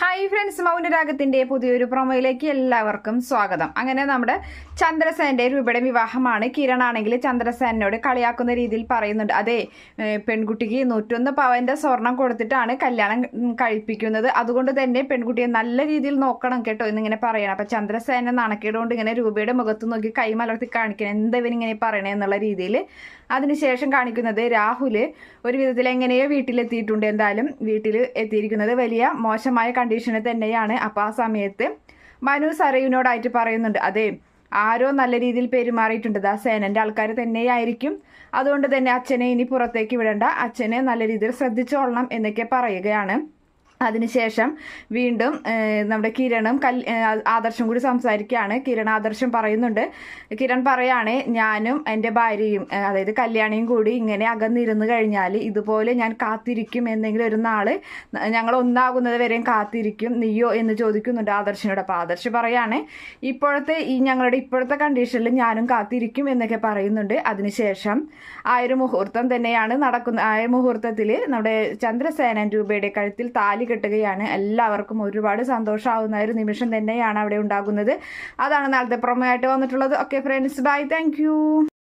Hi friends മൗനരാഗത്തിന്റെ പുതിയൊരു പ്രൊമോയിലേക്ക് എല്ലാവർക്കും സ്വാഗതം. അങ്ങനെ നമ്മുടെ ചന്ദ്രസേന്റെ രൂപയുടെ വിവാഹമാണ്. കിരൺ ആണെങ്കിൽ ചന്ദ്രസേനോട് കളിയാക്കുന്ന രീതിയിൽ പറയുന്നുണ്ട്. അതെ പെൺകുട്ടിക്ക് നൂറ്റൊന്ന് പവന്റെ സ്വർണം കൊടുത്തിട്ടാണ് കല്യാണം കഴിപ്പിക്കുന്നത്. അതുകൊണ്ട് തന്നെ പെൺകുട്ടിയെ നല്ല രീതിയിൽ നോക്കണം കേട്ടോ എന്നിങ്ങനെ പറയണം. അപ്പം ചന്ദ്രസേന നാണക്കേടുകൊണ്ട് ഇങ്ങനെ രൂപയുടെ മുഖത്ത് നോക്കി കൈമലർത്തി കാണിക്കണം. എന്തവനിങ്ങനെ പറയണേ എന്നുള്ള രീതിയിൽ അതിനുശേഷം കാണിക്കുന്നത് രാഹുൽ ഒരു വിധത്തിൽ എങ്ങനെയോ വീട്ടിലെത്തിയിട്ടുണ്ട്. എന്തായാലും വീട്ടിൽ എത്തിയിരിക്കുന്നത് വലിയ മോശമായ കണ്ടീഷനിൽ തന്നെയാണ്. അപ്പോൾ ആ സമയത്ത് മനു സരയുനോടായിട്ട് പറയുന്നുണ്ട് അതെ ആരോ നല്ല രീതിയിൽ പെരുമാറിയിട്ടുണ്ട്. ദാ സേനന്റെ ആൾക്കാർ തന്നെയായിരിക്കും. അതുകൊണ്ട് തന്നെ അച്ഛനെ ഇനി പുറത്തേക്ക് വിടണ്ട. അച്ഛനെ നല്ല രീതിയിൽ ശ്രദ്ധിച്ചോളണം എന്നൊക്കെ പറയുകയാണ്. അതിനുശേഷം വീണ്ടും നമ്മുടെ കിരണും കൽ ആദർശം കൂടി സംസാരിക്കുകയാണ്. കിരൺ ആദർശം പറയുന്നുണ്ട്. കിരൺ പറയാണ് ഞാനും എന്റെ ഭാര്യയും അതായത് കല്യാണിയും കൂടി ഇങ്ങനെ അകന്നിരുന്ന് കഴിഞ്ഞാൽ ഇതുപോലെ ഞാൻ കാത്തിരിക്കും എന്തെങ്കിലും ഒരു നാൾ ഞങ്ങൾ ഒന്നാകുന്നത് വരെയും കാത്തിരിക്കും നീയോ എന്ന് ചോദിക്കുന്നുണ്ട് ആദർശനോട്. അപ്പോൾ ആദർശ് പറയാണ് ഇപ്പോഴത്തെ ഈ ഞങ്ങളുടെ ഇപ്പോഴത്തെ കണ്ടീഷനിൽ ഞാനും കാത്തിരിക്കും എന്നൊക്കെ പറയുന്നുണ്ട്. അതിനുശേഷം ആ ഒരു മുഹൂർത്തം തന്നെയാണ് നടക്കുന്ന ആ മുഹൂർത്തത്തിൽ നമ്മുടെ ചന്ദ്രസേനൻ രൂപയുടെ കഴുത്തിൽ താലി കെട്ടുകയാണ്. എല്ലാവർക്കും ഒരുപാട് സന്തോഷമാവുന്ന ഒരു നിമിഷം തന്നെയാണ് അവിടെ ഉണ്ടാകുന്നത്. അതാണ് നാളത്തെ പ്രൊമോ ആയിട്ട് വന്നിട്ടുള്ളത്. Okay friends bye thank